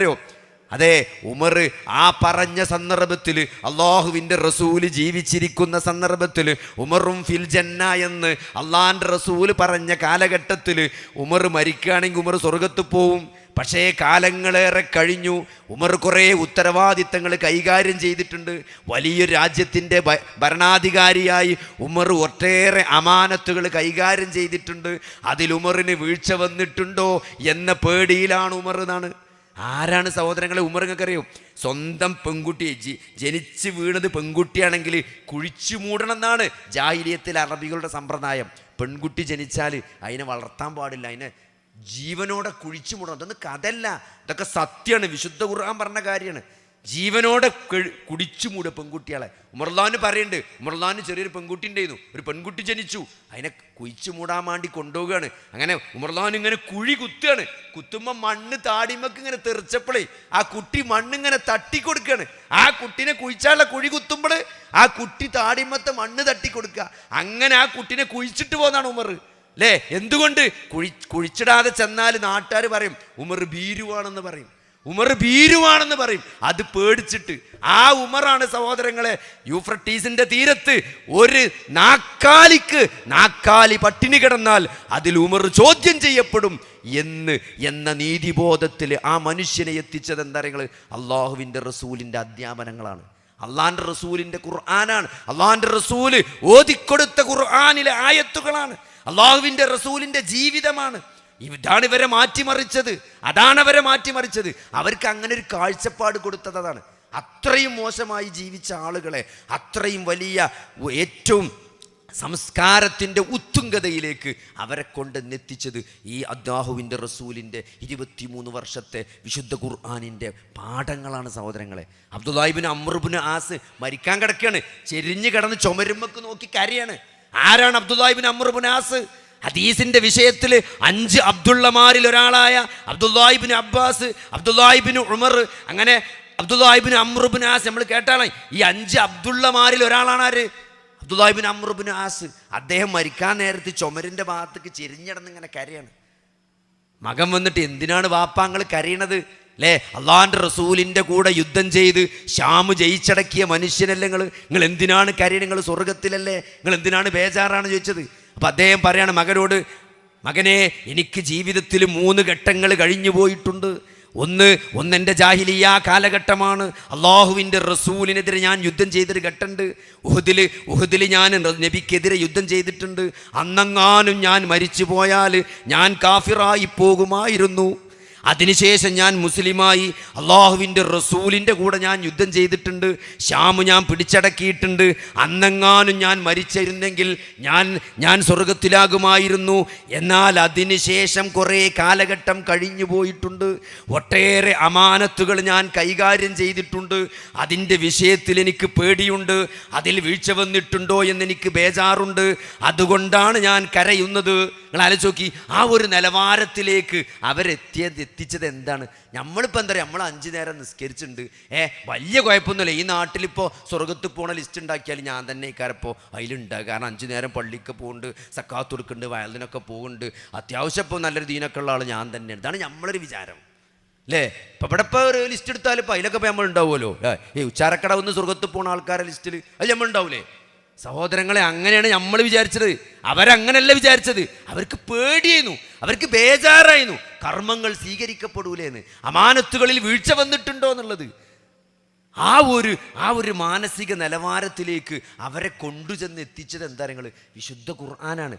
അതെ ഉമർ ആ പറഞ്ഞ സന്ദർഭത്തിൽ അള്ളാഹുവിന്റെ റസൂൽ ജീവിച്ചിരിക്കുന്ന സന്ദർഭത്തിൽ ഉമറും ഫിൽ ജന്ന എന്ന് അള്ളാഹിന്റെ റസൂൽ പറഞ്ഞ കാലഘട്ടത്തിൽ ഉമർ മരിക്കുകയാണെങ്കിൽ ഉമർ സ്വർഗത്ത് പോവും. പക്ഷേ കാലങ്ങളേറെ കഴിഞ്ഞു. ഉമർ കുറേ ഉത്തരവാദിത്തങ്ങൾ കൈകാര്യം ചെയ്തിട്ടുണ്ട്. വലിയ രാജ്യത്തിന്റെ ഭരണാധികാരിയായി ഉമർ ഒട്ടേറെ അമാനത്തുകൾ കൈകാര്യം ചെയ്തിട്ടുണ്ട്. അതിൽ ഉമറിന് വീഴ്ച വന്നിട്ടുണ്ടോ എന്ന പേടിയിലാണ് ഉമർ എന്നാണ്. ആരാണ് സഹോദരങ്ങളെ ഉമറിങ്ങൾക്കറിയോ സ്വന്തം പെൺകുട്ടി ജനിച്ച് വീണത് പെൺകുട്ടിയാണെങ്കിൽ കുഴിച്ചു മൂടണം എന്നാണ് ജാഹിലിയത്തിൽ അറബികളുടെ സമ്പ്രദായം. പെൺകുട്ടി ജനിച്ചാൽ അതിനെ വളർത്താൻ പാടില്ല. അതിനെ ജീവനോടെ കുഴിച്ചു അതൊന്നും കഥല്ല ഇതൊക്കെ സത്യമാണ്. വിശുദ്ധ ഖുർആൻ പറഞ്ഞ കാര്യമാണ്. ജീവനോടെ കുടിച്ചു മൂടുക പെൺകുട്ടികളെ. ഉമർലാന് പറയുന്നുണ്ട് ഉമർലാന് ചെറിയൊരു പെൺകുട്ടി ഉണ്ടായിരുന്നു. ഒരു പെൺകുട്ടി ജനിച്ചു. അതിനെ കുഴിച്ചു മൂടാൻ വേണ്ടി കൊണ്ടുപോവുകയാണ്. അങ്ങനെ ഉമർലാൻ ഇങ്ങനെ കുഴി കുത്തുകയാണ്. കുത്തുമ്പോൾ മണ്ണ് താടിമക്ക് ഇങ്ങനെ തെറിച്ചപ്പോഴേ ആ കുട്ടി മണ്ണിങ്ങനെ തട്ടിക്കൊടുക്കുകയാണ്. ആ കുട്ടിനെ കുഴിച്ചാലുള്ള കുഴി കുത്തുമ്പോൾ ആ കുട്ടി താടിമത്തെ മണ്ണ് തട്ടിക്കൊടുക്കുക. അങ്ങനെ ആ കുട്ടിനെ കുഴിച്ചിട്ട് പോകുന്നതാണ് ഉമർ അല്ലേ എന്തുകൊണ്ട്? കുഴി കുഴിച്ചിടാതെ ചെന്നാൽ നാട്ടുകാർ പറയും ഉമർ ഭീരുവാണെന്ന് പറയും. ഉമർ ഭീരുവാണെന്ന് പറയും. അത് പേടിച്ചിട്ട്. ആ ഉമറാണ് സഹോദരങ്ങളെ യൂഫ്രട്ടീസിന്റെ തീരത്ത് ഒരു നാക്കാലിക്ക് നാക്കാലി പട്ടിണി കിടന്നാൽ അതിൽ ഉമർ ചോദ്യം ചെയ്യപ്പെടും എന്ന് എന്ന നീതിബോധത്തിൽ ആ മനുഷ്യനെ എത്തിച്ചത് എന്താ നിങ്ങൾ അള്ളാഹുവിന്റെ റസൂലിന്റെ അധ്യാപനങ്ങളാണ്. അള്ളാന്റെ റസൂലിന്റെ ഖുർആനാണ്. അള്ളാന്റെ റസൂൽ ഓതിക്കൊടുത്ത ഖുർആാനിലെ ആയത്തുകളാണ്. അള്ളാഹുവിന്റെ റസൂലിന്റെ ജീവിതമാണ്. ഇതാണ് ഇവരെ മാറ്റിമറിച്ചത്. അതാണ് അവരെ മാറ്റിമറിച്ചത്. അവർക്ക് അങ്ങനെ ഒരു കാഴ്ചപ്പാട് കൊടുത്തതാണ് അത്രയും മോശമായി ജീവിച്ച ആളുകളെ അത്രയും വലിയ ഏറ്റവും സംസ്കാരത്തിന്റെ ഉത്തുംഗതയിലേക്ക് അവരെ കൊണ്ട് കൊണ്ടെന്നെത്തിച്ചത് ഈ അദ്ദാഹുവിന്റെ റസൂലിന്റെ ഇരുപത്തിമൂന്ന് വർഷത്തെ വിശുദ്ധ ഖുർആാനിന്റെ പാഠങ്ങളാണ് സഹോദരങ്ങളെ. അബ്ദുല്ലാഹിബിന് അമ്രുബിന് ആസ് മരിക്കാൻ കിടക്കുകയാണ്. ചെരിഞ്ഞ് കിടന്ന് ചുമരുമ്മക്ക് നോക്കി കരയാണ്. ആരാണ് അബ്ദുല്ലാഹിബിൻ അമ്രുബുനാസ് ആസ്? ഹദീസിന്റെ വിഷയത്തിൽ അഞ്ച് അബ്ദുള്ളമാരിൽ ഒരാളായ അബ്ദുല്ലാഹിബിൻ അബ്ബാസ് അബ്ദുല്ലാഹിബിൻ ഉമർ അങ്ങനെ അബ്ദുല്ലാഹിബിൻ അമ്രുബുനാസ് നമ്മൾ കേട്ടാണ്. ഈ അഞ്ച് അബ്ദുള്ളമാരിൽ ഒരാളാണ് ആര്? അബ്ദുല്ലാഹിബിൻ അമ്രുബുനാസ് അദ്ദേഹം മരിക്കാൻ നേരത്ത് ചുമരിന്റെ ഭാഗത്തേക്ക് ചെരിഞ്ഞടന്ന് ഇങ്ങനെ കരയാണ്. മകൻ വന്നിട്ട് എന്തിനാണ് വാപ്പാങ്ങൾ കരയണത്? അല്ലേ അള്ളാന്റെ റസൂലിന്റെ കൂടെ യുദ്ധം ചെയ്ത് ശ്യാമ് ജയിച്ചടക്കിയ മനുഷ്യനല്ലേ നിങ്ങൾ നിങ്ങൾ എന്തിനാണ് കരയണ നിങ്ങൾ സ്വർഗത്തിലല്ലേ? നിങ്ങൾ എന്തിനാണ് ബേജാറാണ് ചോദിച്ചത്? അപ്പം അദ്ദേഹം പറയാണ് മകനോട് മകനെ എനിക്ക് ജീവിതത്തിൽ മൂന്ന് ഘട്ടങ്ങൾ കഴിഞ്ഞു പോയിട്ടുണ്ട്. ഒന്ന് ഒന്നെന്റെ ജാഹിലിയ കാലഘട്ടമാണ്. അള്ളാഹുവിന്റെ റസൂലിനെതിരെ ഞാൻ യുദ്ധം ചെയ്തൊരു ഘട്ടമുണ്ട്. ഉഹുദിൽ ഉഹുദിൽ ഞാൻ നബിക്കെതിരെ യുദ്ധം ചെയ്തിട്ടുണ്ട്. അന്നങ്ങാനും ഞാൻ മരിച്ചു പോയാൽ ഞാൻ കാഫിറായി പോകുമായിരുന്നു. അതിനുശേഷം ഞാൻ മുസ്ലിമായി അള്ളാഹുവിന്റെ റസൂലിന്റെ കൂടെ ഞാൻ യുദ്ധം ചെയ്തിട്ടുണ്ട്. ശ്യാമ് ഞാൻ പിടിച്ചടക്കിയിട്ടുണ്ട്. അന്നെങ്ങാനും ഞാൻ മരിച്ചിരുന്നെങ്കിൽ ഞാൻ ഞാൻ സ്വർഗത്തിലാകുമായിരുന്നു. എന്നാൽ അതിനുശേഷം കുറേ കാലഘട്ടം കഴിഞ്ഞു പോയിട്ടുണ്ട്. ഒട്ടേറെ അമാനത്തുകൾ ഞാൻ കൈകാര്യം ചെയ്തിട്ടുണ്ട്. അതിന്റെ വിഷയത്തിൽ എനിക്ക് പേടിയുണ്ട്. അതിൽ വീഴ്ച വന്നിട്ടുണ്ടോ എന്ന് എനിക്ക് ബേജാറുണ്ട്. അതുകൊണ്ടാണ് ഞാൻ കരയുന്നത്. നിങ്ങൾ ആലോചിച്ച് നോക്കി. ആ ഒരു നിലവാരത്തിലേക്ക് അവരെത്തിയത് എത്തിച്ചത് എന്താണ്? നമ്മളിപ്പോൾ എന്താ പറയുക നമ്മൾ അഞ്ചു നേരം നിസ്കരിച്ചിട്ടുണ്ട്. ഏ വലിയ കുഴപ്പമൊന്നുമില്ല. ഈ നാട്ടിലിപ്പോൾ സ്വർഗത്ത് പോണ ലിസ്റ്റ് ഉണ്ടാക്കിയാൽ ഞാൻ തന്നെ ഇക്കാരപ്പോൾ അതിലുണ്ടാകും കാരണം അഞ്ചു നേരം പള്ളിക്ക് പോകുന്നുണ്ട് സക്കാത്ത് കൊടുക്കുന്നുണ്ട് വയലിനൊക്കെ പോകുന്നുണ്ട് അത്യാവശ്യം ഇപ്പോൾ നല്ലൊരു ദീനൊക്കെ ഉള്ള ആൾ ഞാൻ തന്നെയാണ്. ഇതാണ് നമ്മളൊരു വിചാരം. അല്ലേ ഇപ്പം ഇവിടെ ഇപ്പോൾ ഒരു ലിസ്റ്റ് എടുത്താൽ ഇപ്പോൾ അതിലൊക്കെ ഇപ്പോൾ നമ്മൾ ഉണ്ടാവുമല്ലോ ഈ ഉച്ചാരക്കട വന്ന് സ്വർഗത്ത് പോണ ആൾക്കാരുടെ ലിസ്റ്റിൽ അത് നമ്മൾ ഉണ്ടാവില്ലേ സഹോദരങ്ങളെ അങ്ങനെയാണ് നമ്മൾ വിചാരിച്ചത്. അവരങ്ങനല്ല വിചാരിച്ചത്. അവർക്ക് പേടിയായിരുന്നു. അവർക്ക് ബേജാറായിരുന്നു. കർമ്മങ്ങൾ സ്വീകരിക്കപ്പെടൂലേന്ന്. അമാനത്തുകളിൽ വീഴ്ച വന്നിട്ടുണ്ടോ എന്നുള്ളത്. ആ ഒരു ആ ഒരു മാനസിക നിലവാരത്തിലേക്ക് അവരെ കൊണ്ടുചെന്ന് എത്തിച്ചത് എന്താ നിങ്ങൾ വിശുദ്ധ ഖുർആനാണ്.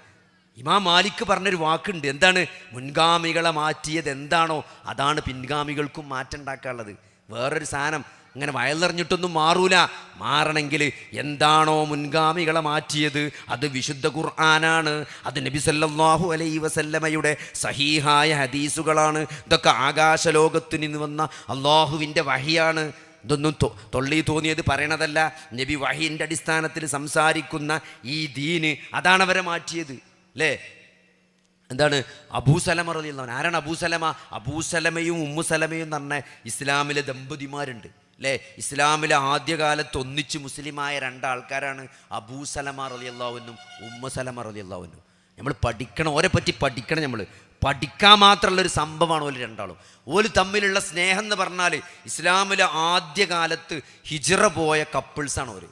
ഇമാം മാലിക്ക് പറഞ്ഞൊരു വാക്കുണ്ട്. എന്താണ്? മുൻഗാമികളെ മാറ്റിയത് എന്താണോ അതാണ് പിൻഗാമികൾക്കും മാറ്റം ഉണ്ടാക്കാനുള്ളത്. വേറൊരു സാധനം. അങ്ങനെ വയലറിഞ്ഞിട്ടൊന്നും മാറൂല. മാറണമെങ്കിൽ എന്താണോ മുൻഗാമികളെ മാറ്റിയത്? അത് വിശുദ്ധ ഖുർആനാണ്. അത് നബി സല്ലല്ലാഹു അലൈ വസല്ലമയുടെ സഹീഹായ ഹദീസുകളാണ്. ഇതൊക്കെ ആകാശലോകത്തു നിന്ന് വന്ന അള്ളാഹുവിന്റെ വഹിയാണ്. ഇതൊന്നും തൊള്ളി തോന്നിയത് പറയണതല്ല. നബി വഹീന്റെ അടിസ്ഥാനത്തിൽ സംസാരിക്കുന്ന ഈ ദീന് അതാണ് അവരെ മാറ്റിയത്. അല്ലേ എന്താണ്? അബൂസലമ അറിയുന്നവൻ ആരാണ് അബൂസലമ അബൂസലമയും ഉമ്മുസലമയും എന്ന് പറഞ്ഞ ഇസ്ലാമിലെ ദമ്പതിമാരുണ്ട്. അല്ലേ ഇസ്ലാമിലെ ആദ്യകാലത്ത് ഒന്നിച്ച് മുസ്ലിമായ രണ്ടാൾക്കാരാണ് അബൂ സലമ റലിയല്ലാവുന്നും ഉമ്മ ഉമ്മുസലമ റലിയല്ലാവുന്നും നമ്മൾ പഠിക്കണം ഓരെ പറ്റി പഠിക്കണം നമ്മൾ. പഠിക്കാൻ മാത്രമുള്ള ഒരു സംഭവമാണ് ഓൽ രണ്ടാളും. ഓൽ തമ്മിലുള്ള സ്നേഹം എന്ന് പറഞ്ഞാൽ ഇസ്ലാമിലെ ആദ്യകാലത്ത് ഹിജ്റ പോയ കപ്പിൾസാണ് ഓര്.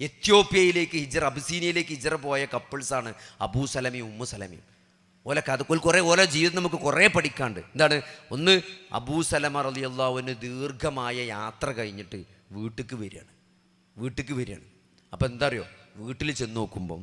എത്യോപ്യയിലേക്ക് ഹിജറ അബിസീനിയയിലേക്ക് ഹിജറ പോയ കപ്പിൾസാണ് അബൂ സലമയും ഉമ്മ സലമയും. ഓല കഥക്കുൽ കുറേ ഓരോ ജീവിതം നമുക്ക് കുറേ പഠിക്കാണ്ട്. എന്താണ്? ഒന്ന് അബൂസലമ സലമ റളിയല്ലാഹുവിന് ദീർഘമായ യാത്ര കഴിഞ്ഞിട്ട് വീട്ടിക്ക് വരികയാണ്. വീട്ടിക്ക് വരികയാണ്. അപ്പോൾ എന്താ അറിയോ വീട്ടിൽ ചെന്ന് നോക്കുമ്പം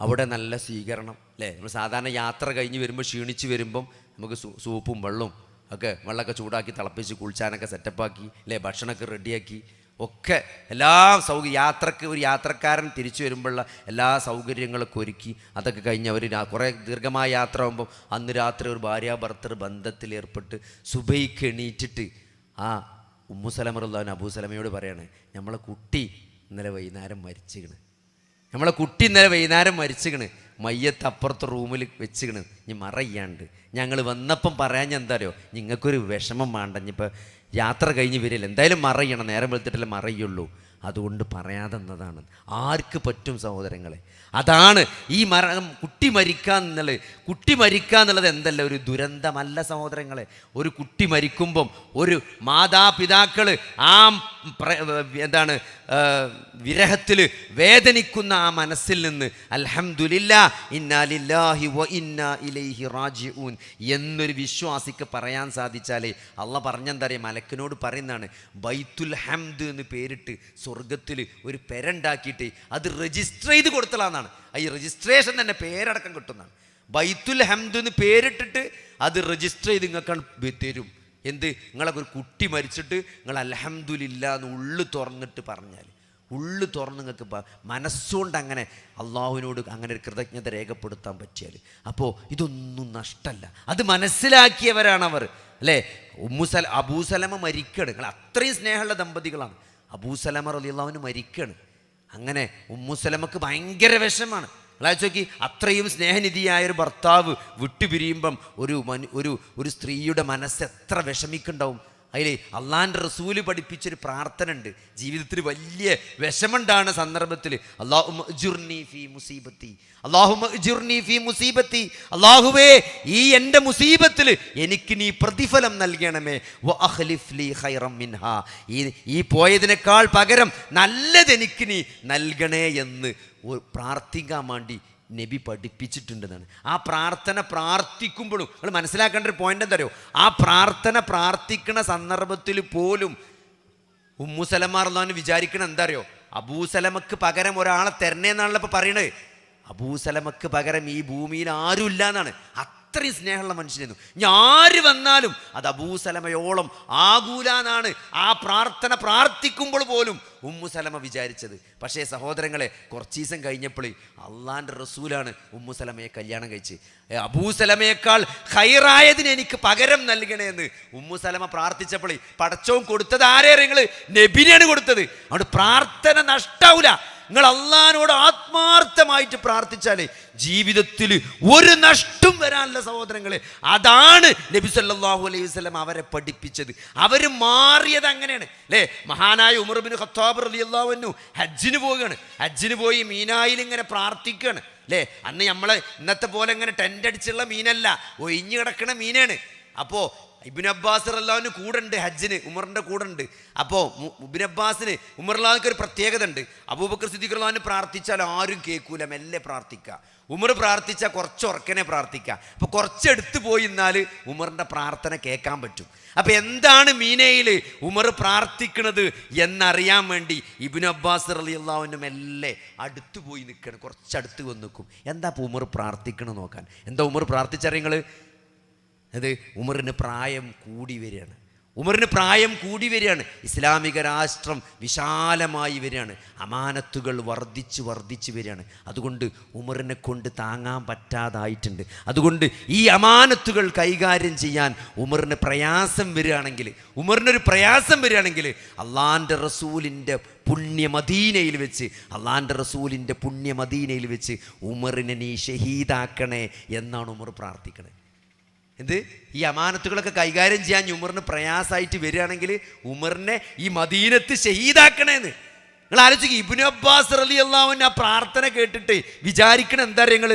അവിടെ നല്ല സ്വീകരണം അല്ലേ? നമ്മൾ സാധാരണ യാത്ര കഴിഞ്ഞ് വരുമ്പോൾ ക്ഷീണിച്ച് വരുമ്പം നമുക്ക് സൂപ്പും വെള്ളവും ഒക്കെ വെള്ളമൊക്കെ ചൂടാക്കി തിളപ്പിച്ച് കുളിച്ചാനൊക്കെ സെറ്റപ്പാക്കി അല്ലേ? ഭക്ഷണമൊക്കെ റെഡിയാക്കി ഒക്കെ എല്ലാ സൗകര്യ യാത്രയ്ക്ക് ഒരു യാത്രക്കാരൻ തിരിച്ചു വരുമ്പോഴുള്ള എല്ലാ സൗകര്യങ്ങളൊക്കെ ഒരുക്കി അതൊക്കെ കഴിഞ്ഞ് അവർ കുറേ ദീർഘമായ യാത്ര ആകുമ്പോൾ അന്ന് രാത്രി ഒരു ഭാര്യ ഭർത്തർ ബന്ധത്തിൽ ഏർപ്പെട്ട് സുബൈക്ക് എണീറ്റിട്ട് ആ ഉമ്മുസലമറുല്ലാൻ അബൂസലമയോട് പറയാണ് നമ്മളെ കുട്ടി ഇന്നലെ വൈകുന്നേരം മരിച്ചിക്കണ്. നമ്മളെ കുട്ടി ഇന്നലെ വൈകുന്നേരം മരിച്ചിക്കണ്. മയ്യത്ത് അപ്പുറത്ത് റൂമിൽ വെച്ചിക്കണ്. ഇനി മറയ്യാണ്ട്. ഞങ്ങൾ വന്നപ്പം പറയാൻ എന്താ അറിയോ നിങ്ങൾക്കൊരു വിഷമം വേണ്ട ഇനിയിപ്പോൾ യാത്ര കഴിഞ്ഞ് വരില്ല. എന്തായാലും മറയണം. നേരം വെളുത്തിട്ടല്ലേ മറയുള്ളൂ. അതുകൊണ്ട് പറയാതെന്നതാണ്. ആർക്ക് പറ്റും സഹോദരങ്ങളെ? അതാണ് ഈ മരണം. കുട്ടി മരിക്കുക എന്നുള്ളത് കുട്ടി മരിക്കുക എന്നുള്ളത് എന്തല്ല? ഒരു ദുരന്തമല്ല സഹോദരങ്ങളെ. ഒരു കുട്ടി മരിക്കുമ്പം ഒരു മാതാപിതാക്കൾ ആ എന്താണ് വിരഹത്തിൽ വേദനിക്കുന്ന ആ മനസ്സിൽ നിന്ന് അൽഹമുല്ല ഇന്നാലില്ലാഹി വ ഇന്നാ ഇലൈഹി റാജി ഊൻ എന്നൊരു വിശ്വാസിക്ക് പറയാൻ സാധിച്ചാലേ അള്ള പറഞ്ഞെന്താ അറിയാം? മലക്കിനോട് പറയുന്നതാണ് ബൈത്തുൽ ഹംദ് എന്ന് പേരിട്ട് സ്വർഗത്തിൽ ഒരു പെരണ്ടാക്കിയിട്ട് അത് രജിസ്റ്റർ ചെയ്ത് കൊടുത്തലാന്നാണ്. ഈ രജിസ്ട്രേഷൻ തന്നെ പേരടക്കം കിട്ടുന്നതാണ്. ബൈത്തുൽ ഹംദ് എന്ന് പേരിട്ടിട്ട് അത് രജിസ്റ്റർ ചെയ്ത് നിങ്ങൾക്ക് തരും. എന്ത്? നിങ്ങളൊക്കെ ഒരു കുട്ടി മരിച്ചിട്ട് നിങ്ങൾ അലഹമുല്ല എന്ന് ഉള്ളു തുറന്നിട്ട് പറഞ്ഞാൽ ഉള്ളു തുറന്ന് നിങ്ങൾക്ക് മനസ്സുകൊണ്ട് അങ്ങനെ അള്ളാഹുവിനോട് അങ്ങനെ ഒരു കൃതജ്ഞത രേഖപ്പെടുത്താൻ പറ്റിയാൽ അപ്പോൾ ഇതൊന്നും നഷ്ടമല്ല അത് മനസ്സിലാക്കിയവരാണ് അവർ. അല്ലേ? ഉമ്മുസൽ അബൂസലമ മരിക്കണം. നിങ്ങൾ അത്രയും സ്നേഹമുള്ള ദമ്പതികളാണ്. അബൂസലമ റലിയുള്ളവന് മരിക്കണം. അങ്ങനെ ഉമ്മുസലമക്ക് ഭയങ്കര വിഷമാണ്. അല്ലാതെ നോക്കി അത്രയും സ്നേഹനിധിയായ ഒരു ഭർത്താവ് വിട്ടുപിരിയുമ്പം ഒരു മനു ഒരു ഒരു സ്ത്രീയുടെ മനസ്സ് എത്ര വിഷമിക്കുണ്ടാവും അതിൽ അള്ളാന്റെ റസൂൽ പഠിപ്പിച്ചൊരു പ്രാർത്ഥന ഉണ്ട് ജീവിതത്തിൽ വലിയ വിഷമുണ്ടാണ് സന്ദർഭത്തിൽ മുസീബത്തി അള്ളാഹുവേ ഈ എന്റെ മുസീബത്തിൽ എനിക്ക് നീ പ്രതിഫലം നൽകണമേ മിൻഹാ ഈ ഈ പോയതിനേക്കാൾ പകരം നല്ലതെനിക്ക് നീ നൽകണേ എന്ന് പ്രാർത്ഥിക്കാൻ വേണ്ടി നബി പഠിപ്പിച്ചിട്ടുണ്ടെന്നാണ്. ആ പ്രാർത്ഥന പ്രാർത്ഥിക്കുമ്പോഴും നിങ്ങൾ മനസ്സിലാക്കേണ്ട ഒരു പോയിന്റ് എന്താ അറിയോ? ആ പ്രാർത്ഥന പ്രാർത്ഥിക്കുന്ന സന്ദർഭത്തിൽ പോലും ഉമ്മുസലമാർന്ന് വിചാരിക്കണം എന്താ അറിയോ? അബൂസലമക്ക് പകരം ഒരാളെ തരണേന്നാണല്ലോ ഇപ്പൊ പറയണത്. അബൂസലമക്ക് പകരം ഈ ഭൂമിയിൽ ആരുമില്ല എന്നാണ്. അത്രയും സ്നേഹമുള്ള മനുഷ്യനായിരുന്നു. ഞാൻ ആര് വന്നാലും അത് അബൂസലമയോളം ആകൂലാന്നാണ് ആ പ്രാർത്ഥന പ്രാർത്ഥിക്കുമ്പോൾ പോലും ഉമ്മുസലമ വിചാരിച്ചത്. പക്ഷേ സഹോദരങ്ങളെ കുറച്ച് ദിവസം കഴിഞ്ഞപ്പോൾ അള്ളാന്റെ റസൂലാണ് ഉമ്മുസലമയെ കല്യാണം കഴിച്ച് അബൂസലമയേക്കാൾ ഹൈറായതിന് എനിക്ക് പകരം നൽകണേന്ന് ഉമ്മുസലമ പ്രാർത്ഥിച്ചപ്പോൾ പടച്ചവും കൊടുത്തത് ആരേറെ നിങ്ങൾ നബിനെയാണ് കൊടുത്തത്. അവിടെ പ്രാർത്ഥന നഷ്ടാവൂല. നിങ്ങൾ അള്ളഹാനോട് ആത്മാർത്ഥമായിട്ട് പ്രാർത്ഥിച്ചാലേ ജീവിതത്തിൽ ഒരു നഷ്ടം വരാനുള്ള സഹോദരങ്ങളെ. അതാണ് നബി സല്ലല്ലാഹു അലൈഹി വസല്ലം അവരെ പഠിപ്പിച്ചത്. അവർ മാറിയത് അങ്ങനെയാണ്. അല്ലേ? മഹാനായ ഉമർബിൻ ഖത്താബ് റളിയല്ലാഹു അൻഹു ഹജ്ജിന് പോവുകയാണ്. ഹജ്ജിന് പോയി മീനായിൽ ഇങ്ങനെ പ്രാർത്ഥിക്കുകയാണ്. അല്ലേ? അന്ന് നമ്മൾ ഇന്നത്തെ പോലെ ഇങ്ങനെ ടെന്റ് അടിച്ചുള്ള മീനല്ല. ഒഴിഞ്ഞു കിടക്കുന്ന മീനാണ്. അപ്പോൾ ഇബിൻ അബ്ബാസ് അള്ളാഹുവിന് കൂടെ ഉണ്ട് ഹജ്ജിന് ഉമറിന്റെ കൂടെ ഉണ്ട് അപ്പോൾ ഇബിൻ അബ്ബാസിന് ഉമർലാൽക്ക് ഒരു പ്രത്യേകത ഉണ്ട് അബൂബക്കർ സിദ്ദീഖ് അള്ളാഹുവിന് പ്രാർത്ഥിച്ചാൽ ആരും കേൾക്കൂല മെല്ലെ പ്രാർത്ഥിക്കുക ഉമർ പ്രാർത്ഥിച്ചാൽ കുറച്ച് ഉറക്കനെ പ്രാർത്ഥിക്കുക അപ്പോൾ കുറച്ചെടുത്ത് പോയി എന്നാൽ ഉമറിന്റെ പ്രാർത്ഥന കേൾക്കാൻ പറ്റും. അപ്പോൾ എന്താണ് മീനയിൽ ഉമർ പ്രാർത്ഥിക്കുന്നത് എന്നറിയാൻ വേണ്ടി ഇബിൻ അബ്ബാസ് അലി അള്ളാഹുവിന്റെ മെല്ലെ അടുത്ത് പോയി നിൽക്കണം കുറച്ചടുത്ത് വന്ന് നിൽക്കും എന്താ ഇപ്പോൾ ഉമർ പ്രാർത്ഥിക്കണം നോക്കാൻ? എന്താ ഉമർ പ്രാർത്ഥിച്ചറിയങ്ങൾ അത് ഉമറിന് പ്രായം കൂടി വരികയാണ്. ഉമറിന് പ്രായം കൂടി വരികയാണ്. ഇസ്ലാമിക രാഷ്ട്രം വിശാലമായി വരികയാണ്. അമാനത്തുകൾ വർദ്ധിച്ച് വർദ്ധിച്ച് വരികയാണ്. അതുകൊണ്ട് ഉമറിനെ കൊണ്ട് താങ്ങാൻ പറ്റാതായിട്ടുണ്ട്. അതുകൊണ്ട് ഈ അമാനത്തുകൾ കൈകാര്യം ചെയ്യാൻ ഉമറിന് പ്രയാസം വരികയാണെങ്കിൽ ഉമറിനൊരു പ്രയാസം വരികയാണെങ്കിൽ അള്ളാന്റെ റസൂലിന്റെ പുണ്യമദീനയിൽ വെച്ച് അള്ളാന്റെ റസൂലിന്റെ പുണ്യമദീനയിൽ വെച്ച് ഉമറിനെ നീ ഷഹീദാക്കണേ എന്നാണ് ഉമർ പ്രാർത്ഥിക്കണത് എന്ത്? ഈ അമാനത്തുകളൊക്കെ കൈകാര്യം ചെയ്യാൻ ഉമറിന് പ്രയാസമായിട്ട് വരികയാണെങ്കിൽ ഉമറിനെ ഈ മദീനത്ത് ഷഹീദാക്കണേന്ന് നിങ്ങൾ ആലോചിക്കും ഇബിന് അബ്ബാസ് അലി അള്ളാഹുവിന്റെ ആ പ്രാർത്ഥന കേട്ടിട്ട് വിചാരിക്കണ എന്താ നിങ്ങൾ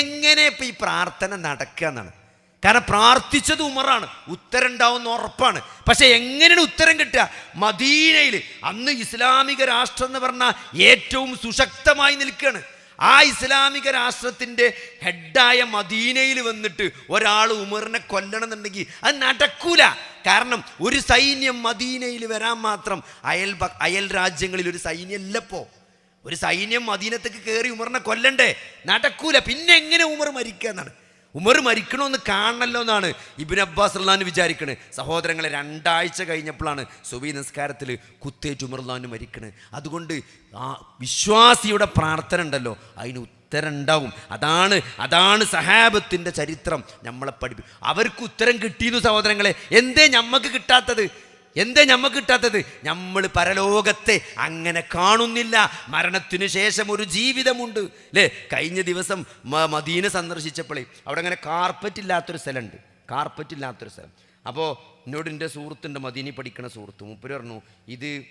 എങ്ങനെ ഇപ്പം ഈ പ്രാർത്ഥന നടക്കുക എന്നാണ്. കാരണം പ്രാർത്ഥിച്ചത് ഉമറാണ് ഉത്തരം ഉണ്ടാവുന്ന ഉറപ്പാണ്. പക്ഷെ എങ്ങനെയാണ് ഉത്തരം കിട്ടുക? മദീനയിൽ അന്ന് ഇസ്ലാമിക രാഷ്ട്രം എന്ന് പറഞ്ഞാൽ ഏറ്റവും സുശക്തമായി നിൽക്കുകയാണ്. ആ ഇസ്ലാമിക രാഷ്ട്രത്തിന്റെ ഹെഡായ മദീനയിൽ വന്നിട്ട് ഒരാൾ ഉമറിനെ കൊല്ലണം എന്നുണ്ടെങ്കിൽ അത് നടക്കൂല. കാരണം ഒരു സൈന്യം മദീനയിൽ വരാൻ മാത്രം അയൽ അയൽ രാജ്യങ്ങളിൽ ഒരു സൈന്യം ഇല്ലപ്പോ ഒരു സൈന്യം മദീനത്തേക്ക് കയറി ഉമറിനെ കൊല്ലണ്ടേ? നടക്കൂല. പിന്നെ എങ്ങനെ ഉമർ മരിക്കുക എന്നാണ് ഉമർ മരിക്കണമെന്ന് കാണണല്ലോ എന്നാണ് ഇബിൻ അബ്ബാസ് അള്ളഹാൻ വിചാരിക്കണേ. സഹോദരങ്ങളെ രണ്ടാഴ്ച കഴിഞ്ഞപ്പോഴാണ് സുബി നിസ്കാരത്തിൽ കുത്തേറ്റ് ഉമർ അള്ളഹാൻ മരിക്കണേ. അതുകൊണ്ട് ആ വിശ്വാസിയുടെ പ്രാർത്ഥന ഉണ്ടല്ലോ അതിന് ഉത്തരം ഉണ്ടാവും. അതാണ് അതാണ് സഹാബത്തിന്റെ ചരിത്രം നമ്മളെ പഠിപ്പിക്കും അവർക്ക് ഉത്തരം കിട്ടിയെന്നു സഹോദരങ്ങളെ എന്തേ ഞമ്മക്ക് കിട്ടാത്തത്? എന്തേ ഞമ്മക്ക് കിട്ടാത്തത്? നമ്മൾ പരലോകത്തെ അങ്ങനെ കാണുന്നില്ല. മരണത്തിനു ശേഷം ഒരു ജീവിതമുണ്ട്. അല്ലേ കഴിഞ്ഞ ദിവസം മദീനെ സന്ദർശിച്ചപ്പോഴേ അവിടെ അങ്ങനെ കാർപ്പറ്റ് ഇല്ലാത്തൊരു സ്ഥലമുണ്ട്. കാർപ്പറ്റ് ഇല്ലാത്തൊരു സ്ഥലം. അപ്പോൾ എന്നോട് എന്റെ സുഹൃത്തുണ്ട് മദീനി പഠിക്കണ സുഹൃത്ത് മുപ്പര് പറഞ്ഞു ഇത്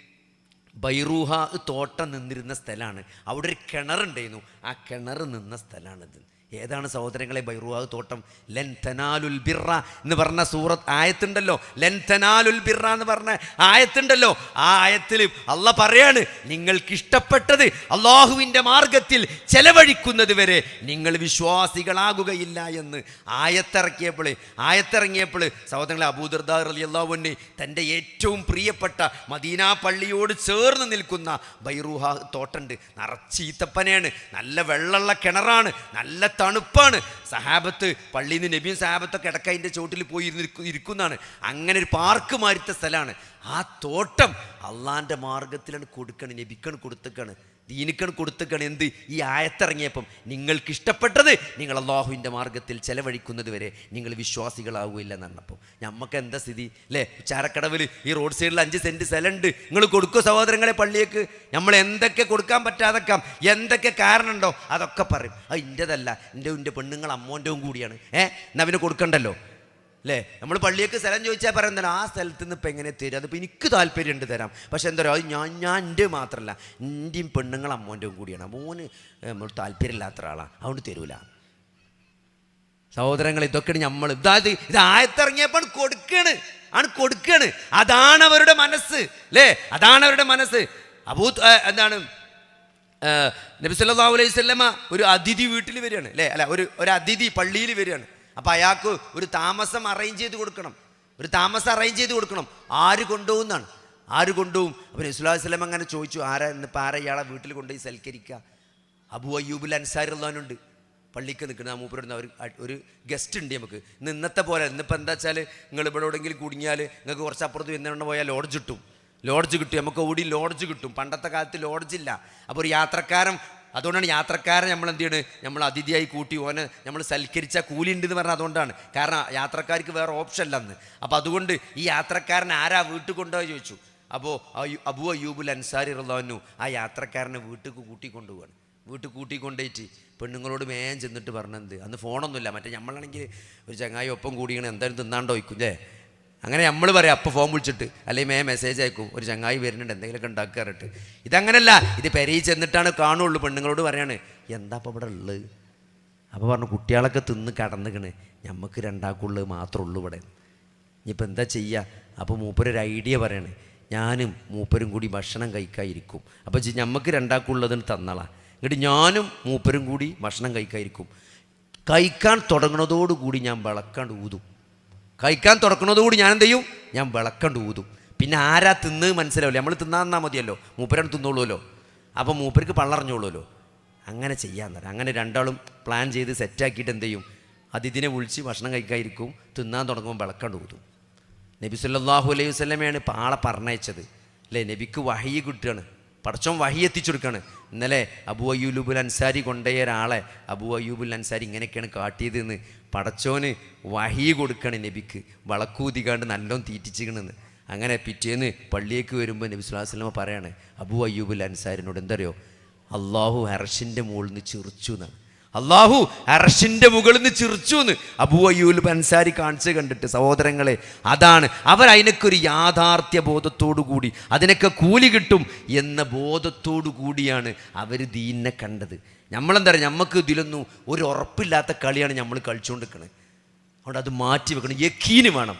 ബൈറൂഹ തോട്ടം നിന്നിരുന്ന സ്ഥലമാണ്. അവിടെ ഒരു കിണറുണ്ടായിരുന്നു. ആ കിണർ നിന്ന സ്ഥലമാണിത്. ഏതാണ് സഹോദരങ്ങളെ ബൈറുവാഹ് തോട്ടം? ലൻ തനാലുൽ ബിറ എന്ന് പറഞ്ഞ സൂറത്ത് ആയത്തുണ്ടല്ലോ. ലൻ തനാലുൽ ബിറ എന്ന് പറഞ്ഞ ആയത്തുണ്ടല്ലോ. ആ ആയത്തിൽ അല്ല പറയാണ് നിങ്ങൾക്ക് ഇഷ്ടപ്പെട്ടത് അള്ളാഹുവിന്റെ മാർഗത്തിൽ ചെലവഴിക്കുന്നത് വരെ നിങ്ങൾ വിശ്വാസികളാകുകയില്ല എന്ന്. ആയത്തിറക്കിയപ്പോൾ ആയത്തിറങ്ങിയപ്പോൾ സഹോദരങ്ങളെ അബൂദർദാർ അലി അള്ളാഹുവിന് തന്റെ ഏറ്റവും പ്രിയപ്പെട്ട മദീന പള്ളിയോട് ചേർന്ന് നിൽക്കുന്ന ബൈറൂഹ തോട്ടുണ്ട്. നിറച്ചീത്തപ്പനയാണ്. നല്ല വെള്ളമുള്ള കിണറാണ്. നല്ല തണുപ്പാണ്. സഹാബത്ത് പള്ളിയിൽ നിന്ന് നബിയും സഹാബത്തൊക്കെ ഇടയ്ക്ക് അതിന്റെ ചോട്ടിൽ പോയി ഇരിക്കുന്നതാണ്. അങ്ങനെ ഒരു പാർക്ക് മാരിത്ത സ്ഥലമാണ്. ആ തോട്ടം അള്ളാന്റെ മാർഗത്തിലാണ് കൊടുക്കണം നബിക്കാണ് കൊടുത്തേക്കാണ് ദീനിക്കാണ് കൊടുത്തക്കണ് എന്ത്? ഈ ആയത്തിറങ്ങിയപ്പം നിങ്ങൾക്ക് ഇഷ്ടപ്പെട്ടത് നിങ്ങൾ അള്ളാഹുവിന്റെ മാർഗത്തിൽ ചെലവഴിക്കുന്നത് വരെ നിങ്ങൾ വിശ്വാസികളാവുകയില്ല എന്നപ്പം നമുക്ക് എന്താ സ്ഥിതി? അല്ലേ ചാരക്കടവിൽ ഈ റോഡ് സൈഡിൽ അഞ്ച് സെന്റ് സ്ഥലമുണ്ട് നിങ്ങൾ കൊടുക്കുക സഹോദരങ്ങളെ പള്ളിയേക്ക്? നമ്മൾ എന്തൊക്കെ കൊടുക്കാൻ പറ്റാതെക്കാം എന്തൊക്കെ കാരണമുണ്ടോ? അതൊക്കെ പറയും. അത് ഇന്റെതല്ല. എന്റെ എന്റെ പെണ്ണുങ്ങൾ അമ്മോന്റെവും കൂടിയാണ്. ഏഹ് എന്നാ പിന്നെ കൊടുക്കണ്ടല്ലോ? അല്ലേ നമ്മൾ പള്ളിയൊക്കെ സ്ഥലം ചോദിച്ചാൽ പറയുന്നത് ആ സ്ഥലത്ത് നിന്ന് ഇപ്പം എങ്ങനെ തരും? അതിപ്പോൾ എനിക്ക് താല്പര്യമുണ്ട് തരാം. പക്ഷെ എന്താ പറയുക അത് ഞാൻ ഞാൻ എന്റെ മാത്രമല്ല എന്റെയും പെണ്ണുങ്ങൾ അമ്മോന്റെയും കൂടിയാണ്. മോന് നമ്മൾ താല്പര്യമില്ലാത്ത ഒരാളാണ് അതുകൊണ്ട് തരൂല. സഹോദരങ്ങൾ ഇതൊക്കെയാണ് നമ്മൾ ഇതായത് ഇത് ആയത്തിറങ്ങിയപ്പോൾ കൊടുക്കാണ്. ആണ് കൊടുക്കാണ്. അതാണ് അവരുടെ മനസ്സ്. അല്ലേ അതാണ് അവരുടെ മനസ്സ്. അബൂ എന്താണ്? ഏ, നബി സല്ലല്ലാഹു അലൈഹി വസല്ലമ ഒരു അതിഥി വീട്ടിൽ വരികയാണ്. അല്ലേ അല്ല ഒരു ഒരു അതിഥി പള്ളിയിൽ വരികയാണ്. അപ്പോൾ അയാൾക്ക് ഒരു താമസം അറേഞ്ച് ചെയ്ത് കൊടുക്കണം. ഒരു താമസം അറേഞ്ച് ചെയ്ത് കൊടുക്കണം. ആര് കൊണ്ടുപോകുന്നാണ് ആര് കൊണ്ടുപോകും? അപ്പോൾ ഇസ്ലാസ്ലം അങ്ങനെ ചോദിച്ചു ആരാ ഇന്നിപ്പോൾ ആരാ ഇയാളെ വീട്ടിൽ കൊണ്ടുപോയി സൽക്കരിക്കുക അബു അയ്യൂബുൽ അൻസാരി ഉള്ളവനുണ്ട് പള്ളിക്ക് നിൽക്കുന്ന മൂപ്പരുന്ന ഒരു ഒരു ഗസ്റ്റ് ഉണ്ട് നമുക്ക്. ഇന്ന് ഇന്നത്തെ പോലെ ഇന്നിപ്പോൾ എന്താ വെച്ചാൽ നിങ്ങൾ ഇവിടെ എവിടെയെങ്കിലും കുടുങ്ങിയാൽ നിങ്ങൾക്ക് കുറച്ച് അപ്പുറത്ത് എന്തെണ്ണം പോയാൽ ലോഡ്ജ് കിട്ടും. ലോഡ്ജ് കിട്ടും. നമുക്ക് ഓടി ലോഡ്ജ് കിട്ടും. പണ്ടത്തെ കാലത്ത് ലോഡ്ജ് ഇല്ല. അപ്പോൾ ഒരു യാത്രക്കാരൻ അതുകൊണ്ടാണ് യാത്രക്കാരൻ നമ്മൾ എന്ത് ചെയ്യണ് നമ്മൾ അതിഥിയായി കൂട്ടി ഓനെ നമ്മൾ സൽക്കരിച്ച കൂലി ഉണ്ട് എന്ന് പറഞ്ഞാൽ അതുകൊണ്ടാണ്. കാരണം യാത്രക്കാർക്ക് വേറെ ഓപ്ഷൻ അല്ല അന്ന് അപ്പോൾ അതുകൊണ്ട് ഈ യാത്രക്കാരൻ ആരാ വീട്ടിൽ കൊണ്ടുപോയി ചോദിച്ചു. അപ്പോൾ അബു അയ്യൂബുൽ അൻസാരി റുള്ളവനു ആ യാത്രക്കാരനെ വീട്ടിൽ കൂട്ടി വീട്ടിൽ കൂട്ടി പെണ്ണുങ്ങളോട് മേൻ ചെന്നിട്ട് പറഞ്ഞത് അന്ന് ഫോണൊന്നുമില്ല മറ്റേ നമ്മളാണെങ്കിൽ ഒരു ചങ്ങായി ഒപ്പം കൂടിയാണ് എന്തായാലും തിന്നാണ്ടോ വയ്ക്കും അല്ലേ അങ്ങനെ നമ്മൾ പറയാം അപ്പോൾ ഫോൺ വിളിച്ചിട്ട് അല്ലെങ്കിൽ മേ മെസ്സേജ് അയക്കും ഒരു ചങ്ങായി വരുന്നുണ്ട് എന്തെങ്കിലുമൊക്കെ ഉണ്ടാക്കാറിട്ട് ഇതങ്ങനല്ല ഇത് പെരയിൽ ചെന്നിട്ടാണ് കാണുള്ളൂ പെണ്ണുങ്ങളോട് പറയാണ് എന്താ അപ്പോൾ ഇവിടെ ഉള്ളത് അപ്പോൾ പറഞ്ഞു കുട്ടികളൊക്കെ തിന്ന് കടന്നുകണ് ഞമ്മക്ക് രണ്ടാക്കുള്ളത് മാത്രമേ ഉള്ളൂ ഇവിടെ. ഇനിയിപ്പോൾ എന്താ ചെയ്യുക അപ്പോൾ മൂപ്പരൊരു ഐഡിയ പറയണേ ഞാനും മൂപ്പരും കൂടി ഭക്ഷണം കഴിക്കാതിരിക്കും. അപ്പോൾ ഞമ്മക്ക് രണ്ടാക്കുള്ളതിന് തന്നളാ. എന്നിട്ട് ഞാനും മൂപ്പരും കൂടി ഭക്ഷണം കഴിക്കാതിരിക്കും. കഴിക്കാൻ തുടങ്ങുന്നതോടുകൂടി ഞാൻ വിളക്കാണ്ട് ഊതും. കഴിക്കാൻ തുറക്കുന്നതോടുകൂടി ഞാൻ എന്ത് ചെയ്യും ഞാൻ വിളക്കണ്ട് ഊതും. പിന്നെ ആരാ തിന്ന് മനസ്സിലാവില്ല? നമ്മൾ തിന്നാൻ തന്നാൽ മതിയല്ലോ. മൂപ്പരാണ് തിന്നോളൂല്ലോ അപ്പോൾ മൂപ്പർക്ക് പള്ളറിഞ്ഞോളൂല്ലോ അങ്ങനെ ചെയ്യാൻ തരാം അങ്ങനെ രണ്ടാളും പ്ലാൻ ചെയ്ത് സെറ്റാക്കിയിട്ട് എന്ത് ചെയ്യും അതിഥിനെ വിളിച്ച് ഭക്ഷണം കഴിക്കാതിരിക്കും. തിന്നാൻ തുടങ്ങുമ്പോൾ വിളക്കണ്ട് ഊതും. നബി സല്ലാഹു അലൈഹി വസല്ലമയാണ് ഇപ്പോൾ ആളെ പറഞ്ഞയച്ചത്. അല്ലേ? നബിക്ക് വഹയി കിട്ടുകയാണ്. പടച്ചോൻ വഴി എത്തിച്ചു കൊടുക്കുകയാണ് ഇന്നലെ അബു അയ്യൂലുബുൽ അൻസാരി കൊണ്ടുപോയ ഒരാളെ അബു അയ്യൂബുൽ അൻസാരി ഇങ്ങനെയൊക്കെയാണ് കാട്ടിയതെന്ന് പടച്ചോന് വഹി കൊടുക്കണ നബിക്ക്. വളക്കൂതികാണ്ട് നല്ലോണം തീറ്റിച്ചിക്കണെന്ന് അങ്ങനെ പിറ്റേന്ന് പള്ളിയേക്ക് വരുമ്പോൾ നബി വസല്ലമ പറയാണ് അബു അയ്യൂബുൽ അൻസാരിനോട് എന്തറിയോ അള്ളാഹു ഹർഷിന്റെ മുകളിൽ നിന്ന് ചിറിച്ചു എന്നാണ്. അള്ളാഹു അറഷിന്റെ മുകളിൽ നിന്ന് ചിരിച്ചു എന്ന് അബുവയ്യൂൽ അൻസാരി കാണിച്ച് കണ്ടിട്ട് സഹോദരങ്ങളെ. അതാണ് അവർ അതിനൊക്കെ ഒരു യാഥാർത്ഥ്യ ബോധത്തോടു കൂടി അതിനൊക്കെ കൂലി കിട്ടും എന്ന ബോധത്തോടു കൂടിയാണ് അവർ ദീനിനെ കണ്ടത്. നമ്മളെന്താ പറയുക നമുക്ക് ഇതിലൊന്നും ഒരു ഉറപ്പില്ലാത്ത കളിയാണ് നമ്മൾ കളിച്ചുകൊണ്ടിരിക്കുന്നത് അതുകൊണ്ട് അത് മാറ്റി വെക്കണം. യക്കീന് വേണം.